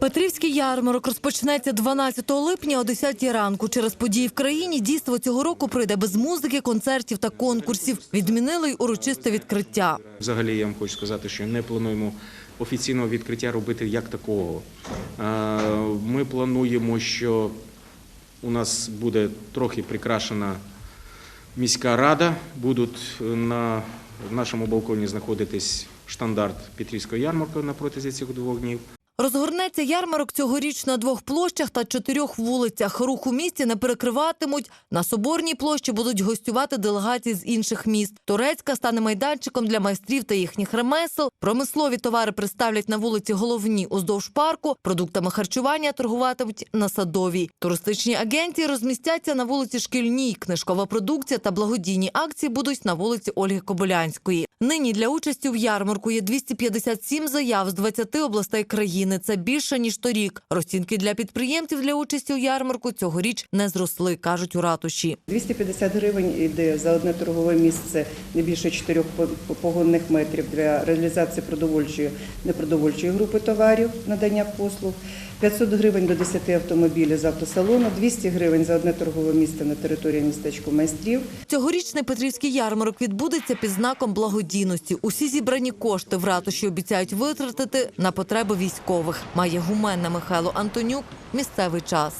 Петрівський ярмарок розпочнеться 12 липня о 10 ранку. Через події в країні дійство цього року пройде без музики, концертів та конкурсів. Відмінили й урочисте відкриття. Взагалі я вам хочу сказати, що не плануємо офіційного відкриття робити як такого. Е, Ми плануємо, що у нас буде трохи прикрашена міська рада. Будуть на нашому балконі знаходитись штандарт Петрівського ярмарку на протязі цих двох днів. Розгорнеться ярмарок цьогоріч на двох площах та чотирьох вулицях. Рух у місті не перекриватимуть. На Соборній площі будуть гостювати делегації з інших міст. Турецька стане майданчиком для майстрів та їхніх ремесел. Промислові товари представлять на вулиці головні уздовж парку. Продуктами харчування торгуватимуть на садовій. Туристичні агенції розмістяться на вулиці Шкільній. Книжкова продукція та благодійні акції будуть на вулиці Ольги Кобилянської. Нині для участі в ярмарку є 257 заяв з 20 областей країни. Це більше ніж торік. Розцінки для підприємців для участі у ярмарку цьогоріч не зросли, кажуть у ратуші. 250 гривень йде за одне торгове місце не більше 4 погонних метрів для реалізації продовольчої непродовольчої групи товарів, надання послуг. 500 гривень до 10 автомобілів з автосалону, 200 гривень за одне торгове місце на території містечку майстрів. Цьогорічний Петрівський ярмарок відбудеться під знаком благодійності. Усі зібрані кошти в ратуші обіцяють витратити на потреби військових. Має гуменна Михайло Антонюк. Місцевий час.